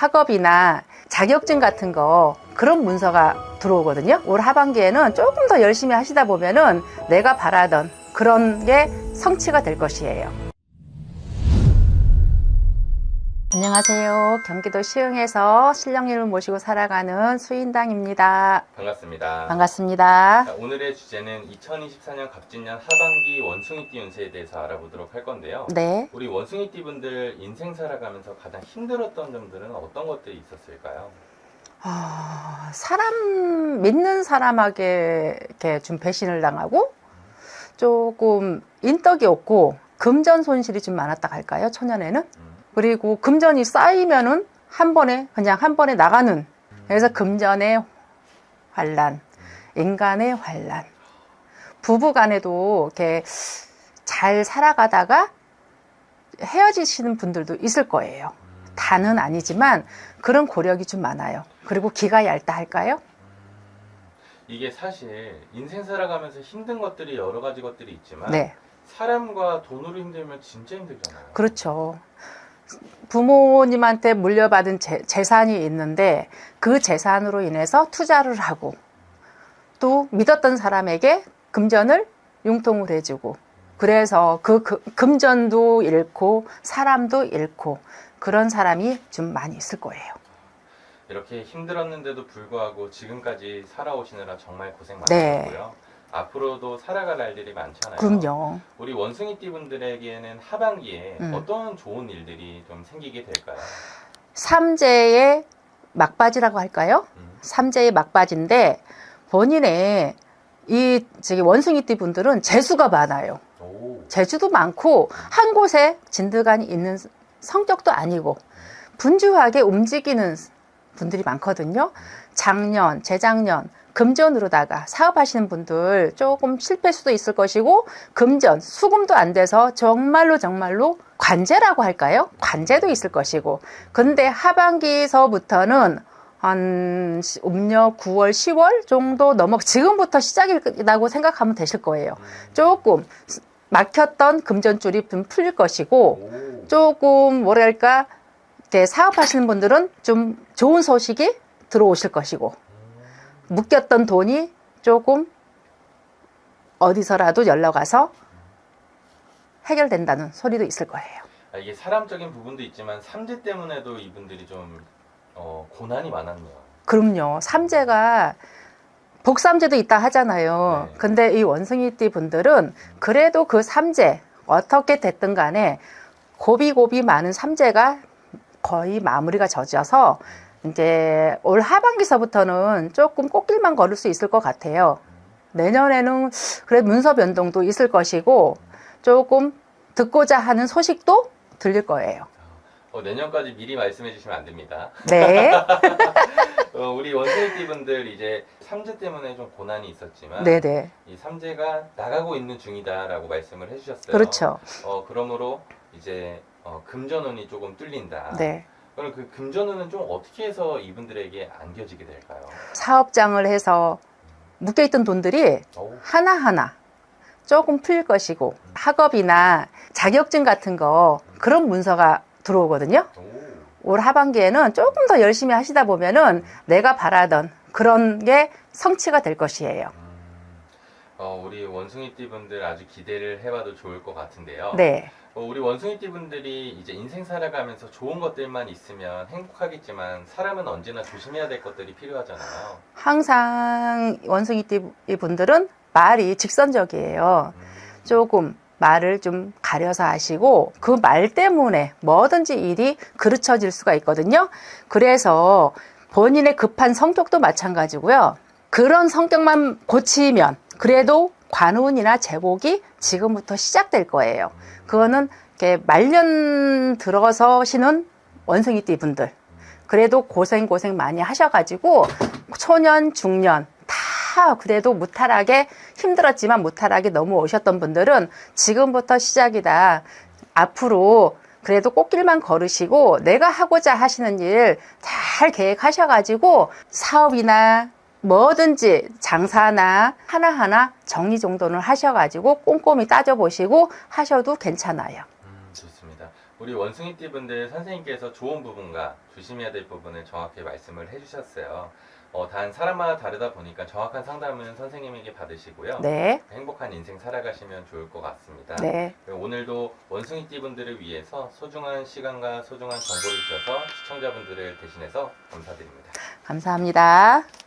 학업이나 자격증 같은 거 그런 문서가 들어오거든요. 올 하반기에는 조금 더 열심히 하시다 보면은 내가 바라던 그런 게 성취가 될 것이에요. 안녕하세요. 경기도 시흥에서 신령님을 모시고 살아가는 수인당입니다. 반갑습니다. 반갑습니다. 자, 오늘의 주제는 2024년 갑진년 하반기 원숭이띠 운세에 대해서 알아보도록 할 건데요. 네. 우리 원숭이띠 분들 인생 살아가면서 가장 힘들었던 점들은 어떤 것들이 있었을까요? 아, 사람 믿는 사람에게 이렇게 좀 배신을 당하고 조금 인덕이 없고 금전 손실이 좀 많았다 할까요? 초년에는 음, 그리고 금전이 쌓이면은 한 번에 그냥 한 번에 나가는 그래서 금전의 환란, 인간의 환란, 부부간에도 이렇게 잘 살아가다가 헤어지시는 분들도 있을 거예요. 다는 아니지만 그런 고력이 좀 많아요. 그리고 기가 얇다 할까요? 이게 사실 인생 살아가면서 힘든 것들이 여러 가지 것들이 있지만 네, 사람과 돈으로 힘들면 진짜 힘들잖아요. 그렇죠. 부모님한테 물려받은 재, 재산이 있는데 그 재산으로 인해서 투자를 하고 또 믿었던 사람에게 금전을 융통을 해주고 그래서 그, 그 금전도 잃고 사람도 잃고 그런 사람이 좀 많이 있을 거예요. 이렇게 힘들었는데도 불구하고 지금까지 살아오시느라 정말 고생 네. 많으셨고요. 앞으로도 살아갈 날들이 많잖아요. 그럼요. 우리 원숭이띠 분들에게는 하반기에 음. 어떤 좋은 일들이 좀 생기게 될까요? 삼재의 막바지라고 할까요? 음. 삼재의 막바지인데 본인의 이 저기 원숭이띠 분들은 재수가 많아요. 오. 재주도 많고 한 곳에 진드간이 있는 성격도 아니고 분주하게 움직이는 분들이 많거든요. 작년, 재작년 금전으로다가 사업하시는 분들 조금 실패 수도 있을 것이고 금전 수금도 안 돼서 정말로 정말로 관제라고 할까요? 관제도 있을 것이고 근데 하반기서부터는 한 시- 음력 9월, 10월 정도 넘어 지금부터 시작이라고 생각하면 되실 거예요. 조금 막혔던 금전줄이 좀 풀릴 것이고 오. 조금 뭐랄까 이렇게 사업하시는 분들은 좀 좋은 소식이 들어오실 것이고 묶였던 돈이 조금 어디서라도 연락 와서 해결된다는 소리도 있을 거예요. 아, 이게 사람적인 부분도 있지만 삼재 때문에도 이분들이 좀 어, 고난이 많았네요. 그럼요. 삼재가 복삼재도 있다 하잖아요. 네. 근데 이 원숭이띠 분들은 그래도 그 삼재 어떻게 됐든 간에 고비고비 많은 삼재가 거의 마무리가 젖어서 이제 올 하반기서부터는 조금 꽃길만 걸을 수 있을 것 같아요. 내년에는 그래 문서 변동도 있을 것이고 조금 듣고자 하는 소식도 들릴 거예요. 어, 내년까지 미리 말씀해 주시면 안 됩니다. 네. 어, 우리 원숭이띠 분들 이제 삼재 때문에 좀 고난이 있었지만 네네. 이 삼재가 나가고 있는 중이다라고 말씀을 해주셨어요. 그렇죠. 어, 그러므로 이제 어, 금전운이 조금 뚫린다. 네. 그럼 그 금전운은 좀 어떻게 해서 이분들에게 안겨지게 될까요? 사업장을 해서 묶여있던 돈들이 오. 하나하나 조금 풀릴 것이고 학업이나 자격증 같은 거 그런 문서가 들어오거든요. 오. 올 하반기에는 조금 더 열심히 하시다 보면은 내가 바라던 그런 게 성취가 될 것이에요. 음, 어, 우리 원숭이띠 분들 아주 기대를 해봐도 좋을 것 같은데요. 네. 어, 우리 원숭이띠 분들이 이제 인생 살아가면서 좋은 것들만 있으면 행복하겠지만 사람은 언제나 조심해야 될 것들이 필요하잖아요. 항상 원숭이띠 분들은 말이 직선적이에요. 음, 조금 말을 좀 가려서 하시고 그 말 때문에 뭐든지 일이 그르쳐질 수가 있거든요. 그래서 본인의 급한 성격도 마찬가지고요. 그런 성격만 고치면 그래도 관운이나 제복이 지금부터 시작될 거예요. 그거는 이렇게 말년 들어서 시는 원숭이띠 분들 그래도 고생 고생 많이 하셔가지고 초년 중년 다 그래도 무탈하게 힘들었지만 무탈하게 넘어오셨던 분들은 지금부터 시작이다. 앞으로 그래도 꽃길만 걸으시고 내가 하고자 하시는 일 잘 계획하셔가지고 사업이나 뭐든지 장사나 하나하나 정리정돈을 하셔가지고 꼼꼼히 따져보시고 하셔도 괜찮아요. 음, 좋습니다. 우리 원숭이 띠 분들 선생님께서 좋은 부분과 조심해야 될 부분을 정확히 말씀을 해주셨어요. 어, 단 사람마다 다르다 보니까 정확한 상담은 선생님에게 받으시고요. 네. 행복한 인생 살아가시면 좋을 것 같습니다. 네. 오늘도 원숭이띠 분들을 위해서 소중한 시간과 소중한 정보를 주셔서 시청자분들을 대신해서 감사드립니다. 감사합니다.